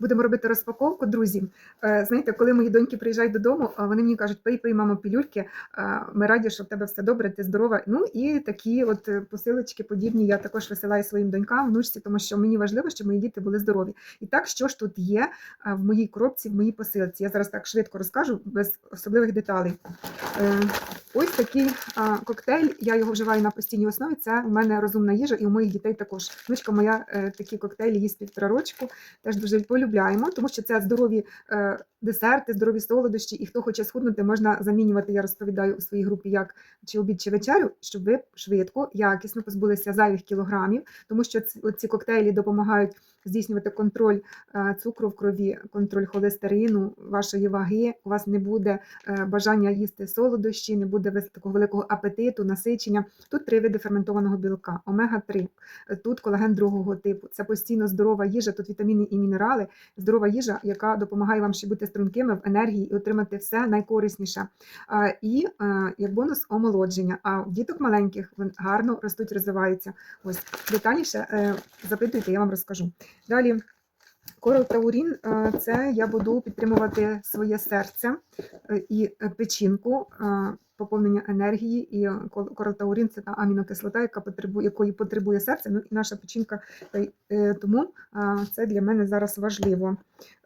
Будемо робити розпаковку, друзі. Е, Знаєте, коли мої доньки приїжджають додому, вони мені кажуть, пий, пий, мамо, пілюльки. е, Ми раді, що в тебе все добре, ти здорова. Ну і такі от е, посилочки подібні я також висилаю своїм донькам, внучці, тому що мені важливо, щоб мої діти були здорові. І так, що ж тут є е, в моїй коробці, в моїй посилці? Я зараз так швидко розкажу, без особливих деталей. Ось такий а, коктейль. Я його вживаю на постійній основі. Це у мене розумна їжа, і у моїх дітей також. Внучка моя е, такі коктейлі їсть півтора рочку. Теж дуже полюбляємо, тому що це здорові е, десерти, здорові солодощі. І хто хоче схуднути, можна замінювати. Я розповідаю у своїй групі, як чи обід, чи вечерю, щоб ви швидко, якісно позбулися зайвих кілограмів, тому що ці, коктейлі допомагають здійснювати контроль е, цукру в крові, контроль холестерину, вашої ваги. У вас не буде е, бажання їсти солодощі, не буде такого великого апетиту, насичення. Тут три види ферментованого білка, омега-3, е, тут колаген другого типу. Це постійно здорова їжа, тут вітаміни і мінерали, здорова їжа, яка допомагає вам ще бути стрункими в енергії і отримати все найкорисніше. І е, як бонус омолодження. А в діток маленьких гарно ростуть, розвиваються. Ось детальніше е, запитуйте, я вам розкажу. Далі. Корал Таурін е, це я буду підтримувати своє серце і печінку, поповнення енергії. І кол- корал Таурін це та амінокислота, яка потребує, якої потребує серце, ну і наша печінка. Е, Тому е, це для мене зараз важливо.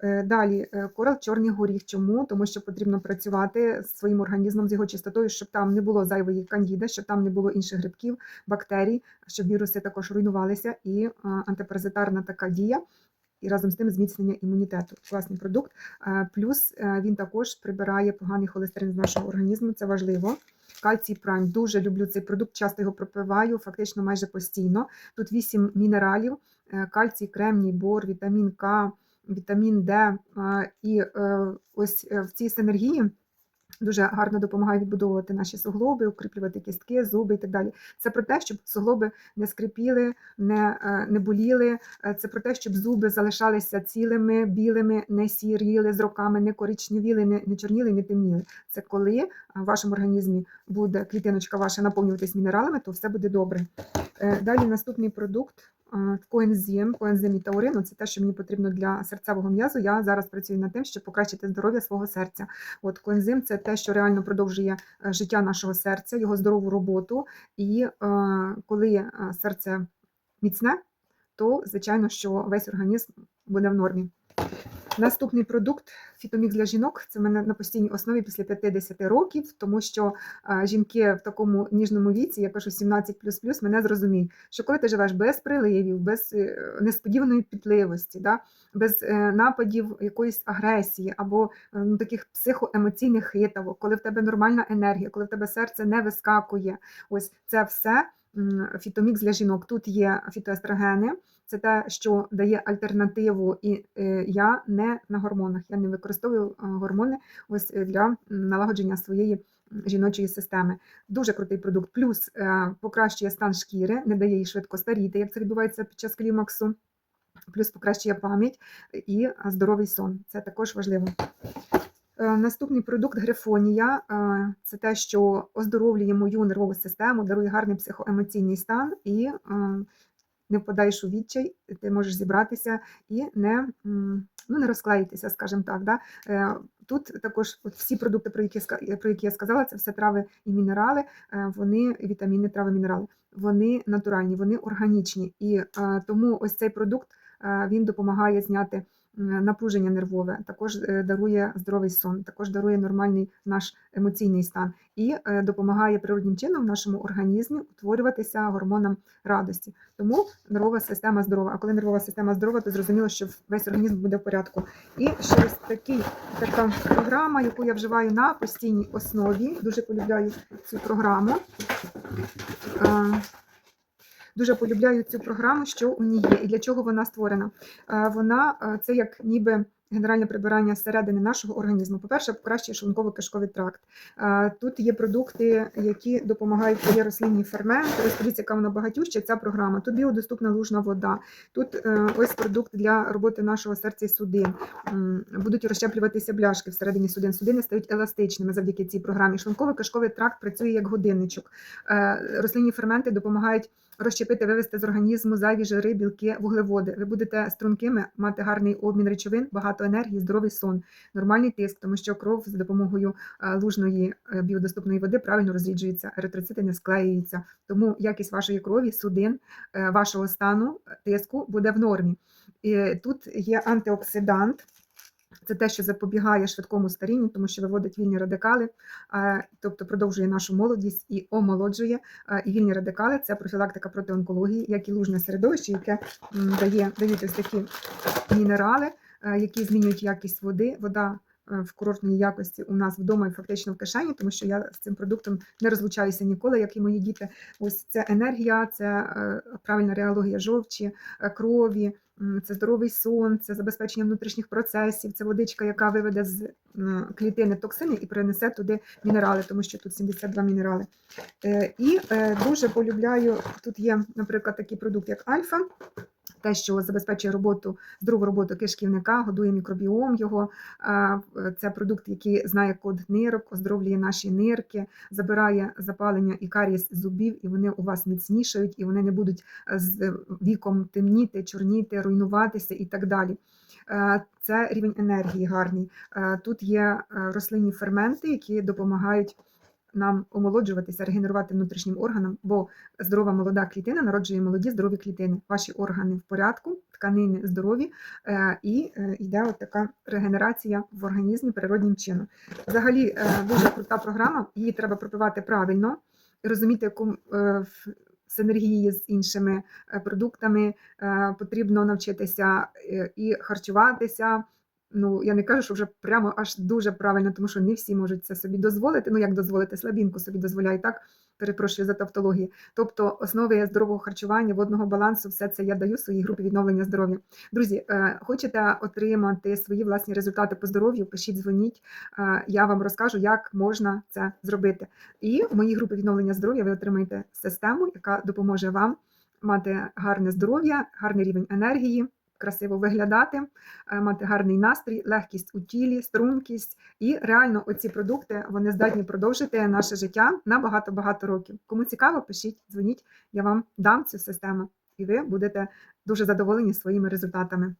Е, Далі е, корал чорний горіх. Чому? Тому що потрібно працювати з своїм організмом, з його чистотою, щоб там не було зайвої кандіди, щоб там не було інших грибків, бактерій, щоб віруси також руйнувалися, і е, антипаразитарна така дія. І разом з тим зміцнення імунітету. Класний продукт. Е, Плюс е, він також прибирає поганий холестерин з нашого організму. Це важливо. Кальцій Прайм. Дуже люблю цей продукт, часто його пропиваю, фактично майже постійно. Тут 8 мінералів: е, кальцій, кремній, бор, вітамін К, вітамін Д. І ось в цій синергії. Дуже гарно допомагає відбудовувати наші суглоби, укріплювати кістки, зуби і так далі. Це про те, щоб суглоби не скрипіли, не, е, не боліли. Е, Це про те, щоб зуби залишалися цілими, білими, не сіріли з роками, не коричневіли, не, не чорніли, не темніли. Це коли е, в вашому організмі буде клітиночка ваша наповнюватись мінералами, то все буде добре. Далі наступний продукт. Коензим, коензим і таурин, це те, що мені потрібно для серцевого м'язу. Я зараз працюю над тим, щоб покращити здоров'я свого серця. От коензим це те, що реально продовжує е, життя нашого серця, його здорову роботу. І е, коли е, серце міцне, то звичайно, що весь організм буде в нормі. Наступний продукт фітомікс для жінок. Це мене на постійній основі після 50 років, тому що е, жінки в такому ніжному віці, я кажу 17 мене зрозуміють, що коли ти живеш без приливів, без е, несподіваної пітливості, да, без е, нападів якоїсь агресії або ну, таких психоемоційних хитавок, коли в тебе нормальна енергія, коли в тебе серце не вискакує, ось це все фітомікс для жінок. Тут є фітоестрогени. Це те, що дає альтернативу, і е, я не на гормонах. Я не використовую е, гормони ось е, для налагодження своєї жіночої системи. Дуже крутий продукт. Плюс покращує стан шкіри, не дає їй швидко старіти, як це відбувається під час клімаксу. Плюс покращує пам'ять і здоровий сон. Це також важливо. Наступний продукт грифонія це те, що оздоровлює мою нервову систему, дарує гарний психоемоційний стан і е, не впадаєш у відчай, ти можеш зібратися і не, ну, не розклеїтися, скажімо так. Да? Е, Тут також от всі продукти, про які, про які я сказала, це все трави і мінерали, е, вони вітаміни, трави, мінерали. Вони натуральні, вони органічні. І е, тому ось цей продукт він допомагає зняти напруження нервове, також е, дарує здоровий сон, також дарує нормальний наш емоційний стан і е, допомагає природнім чином нашому організмі утворюватися гормонам радості. Тому нервова система здорова. А коли нервова система здорова, то зрозуміло, що весь організм буде в порядку. І ще ось такий, така програма, яку я вживаю на постійній основі. Дуже полюбляю цю програму. Дуже полюбляю цю програму, що у ній є і для чого вона створена. Е, Вона е, це як ніби генеральне прибирання зсередини нашого організму. По-перше, покращує шлунково-кишковий тракт. Е, Тут є продукти, які допомагають є рослинні ферменти. Ось подивіться, яка вона багатюща, ця програма. Тут біодоступна лужна вода. Тут ось продукт для роботи нашого серця і судин. Будуть розщеплюватися бляшки всередині судин. Судини стають еластичними завдяки цій програмі. Шлунково-кишковий тракт працює як годинничок. Рослинні ферменти допомагають розщепити, вивести з організму зайві жири, білки, вуглеводи. Ви будете стрункими, мати гарний обмін речовин, багато енергії, здоровий сон, нормальний тиск, тому що кров з допомогою е, лужної е, біодоступної води правильно розріджується, еритроцити не склеюються. Тому якість вашої крові, судин, е, вашого стану, тиску буде в нормі. І тут є антиоксидант. Це те, що запобігає швидкому старінню, тому що виводить вільні радикали, е, тобто продовжує нашу молодість і омолоджує. Е, І вільні радикали це профілактика проти онкології, як і лужне середовище, яке дає дають ось такі мінерали, е, які змінюють якість води. Вода в курортній якості у нас вдома і фактично в кишені, тому що я з цим продуктом не розлучаюся ніколи, як і мої діти. Ось це енергія, це правильна реологія жовчі, крові. Це здоровий сон, це забезпечення внутрішніх процесів, це водичка, яка виведе з клітини токсини і принесе туди мінерали, тому що тут 72 мінерали. Е, І е, дуже полюбляю, тут є, наприклад, такий продукт, як альфа, те, що забезпечує роботу, здорову роботу кишківника, годує мікробіом його. Е, Це продукт, який знає код нирок, оздоровлює наші нирки, забирає запалення і карієс зубів, і вони у вас міцнішають, і вони не будуть е, з віком темніти, чорніти, руйнуватися і так далі. Е, Це рівень енергії гарний. Тут є рослинні ферменти, які допомагають нам омолоджуватися, регенерувати внутрішнім органам, бо здорова молода клітина народжує молоді здорові клітини. Ваші органи в порядку, тканини здорові, е, і е, йде от така регенерація в організмі природнім чином. Взагалі е, дуже крута програма, її треба пропивати правильно, розуміти, яку синергії з іншими продуктами потрібно навчитися і харчуватися. Ну, я не кажу, що вже прямо аж дуже правильно, тому що не всі можуть це собі дозволити. Ну, як дозволити, слабінку собі дозволяє так. Перепрошую за тавтологію. Тобто, основи здорового харчування, водного балансу, все це я даю своїй групі відновлення здоров'я. Друзі, е, хочете отримати свої власні результати по здоров'ю? Пишіть, дзвоніть. Е, Я вам розкажу, як можна це зробити. І в моїй групі відновлення здоров'я ви отримаєте систему, яка допоможе вам мати гарне здоров'я, гарний рівень енергії красиво виглядати, е, мати гарний настрій, легкість у тілі, стрункість. І реально оці продукти вони здатні продовжити наше життя на багато-багато років. Кому цікаво, пишіть, дзвоніть, я вам дам цю систему, і ви будете дуже задоволені своїми результатами.